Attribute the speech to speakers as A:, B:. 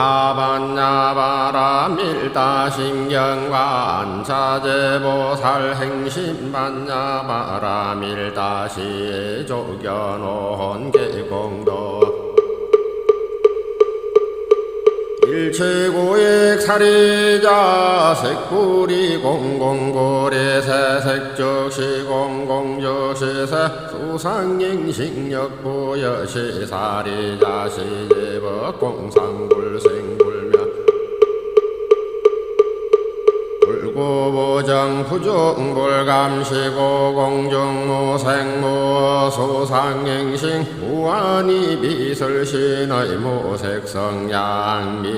A: 야반야바라 밀다신경관 자제보살 행심반야바라 밀다시 조견온 계공도. 일체고액 사리자 색구리 공공고리 새색적시 공공적시세 수상행식력부여시 사리자 시제법 공상불생 불구보정 부정불감시고 공정무생무 소상행신 무한히 비설신의 무색성양미